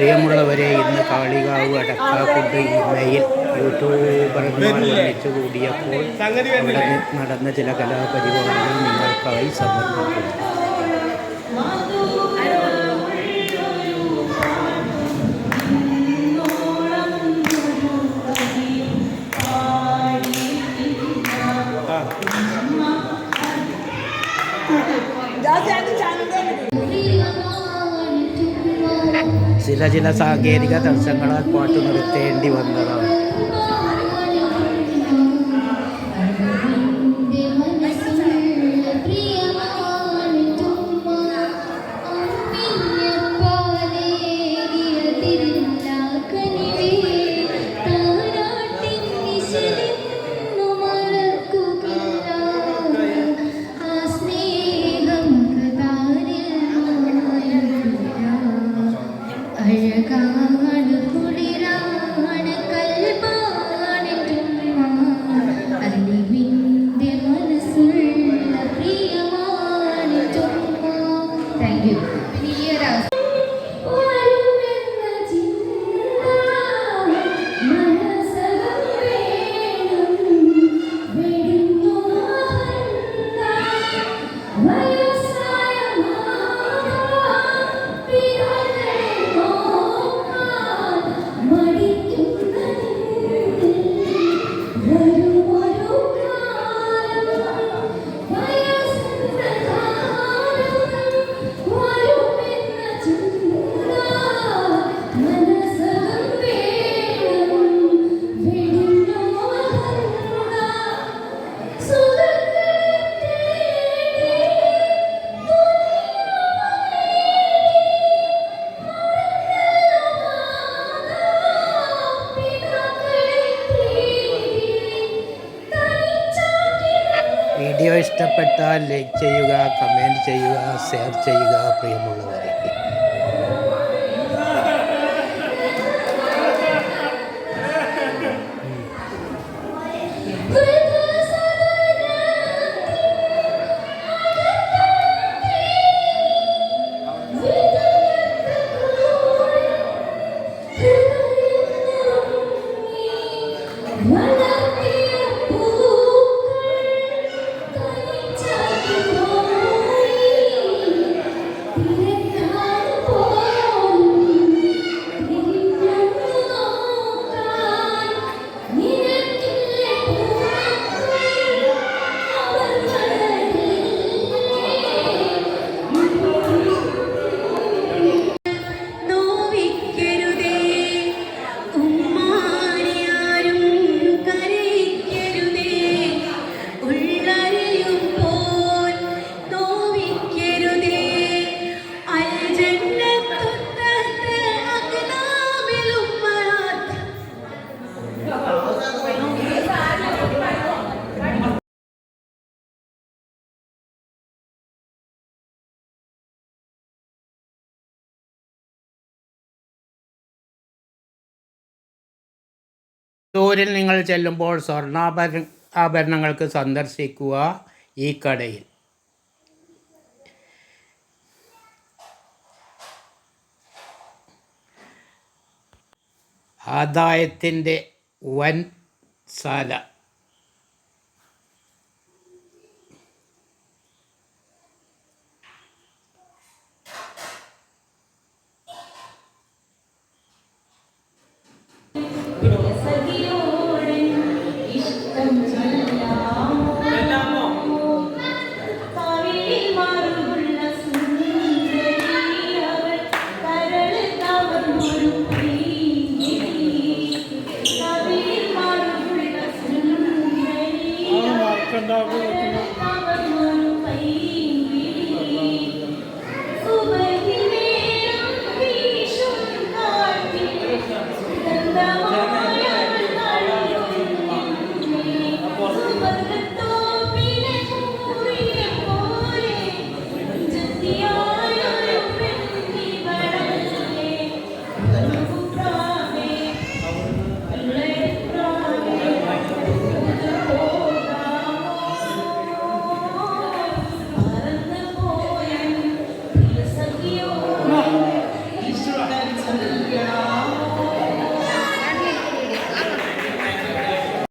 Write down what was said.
പ്രിയമുള്ളവരെ ഇന്ന് കാളികാവ് അടക്കാക്കുണ്ട് ഇമെയിൽ. യൂട്യൂബർമാർ ഒന്നിച്ചു കൂടിയപ്പോൾ നടന്ന ചില കലാപരിപാടികൾ നിങ്ങൾക്കായി സമർപ്പിക്കുന്നു. ചില ചില സാങ്കേതിക തടസ്സങ്ങളാൽ പാട്ട് നിർത്തേണ്ടി വന്നതാണ്. Yeah. വീഡിയോ ഇഷ്ടപ്പെട്ടാൽ ലൈക്ക് ചെയ്യുക കമൻറ്റ് ചെയ്യുക ഷെയർ ചെയ്യുക പ്രിയമുള്ളവരെ നോവിക്കരുതേ ദൂരിൽ നിങ്ങൾ ചെല്ലുമ്പോൾ സ്വർണാഭരണ ആഭരണങ്ങൾക്ക് സന്ദർശിക്കുക ഈ കടയിൽ. ആദായത്തിന്റെ വൻ സാല দাও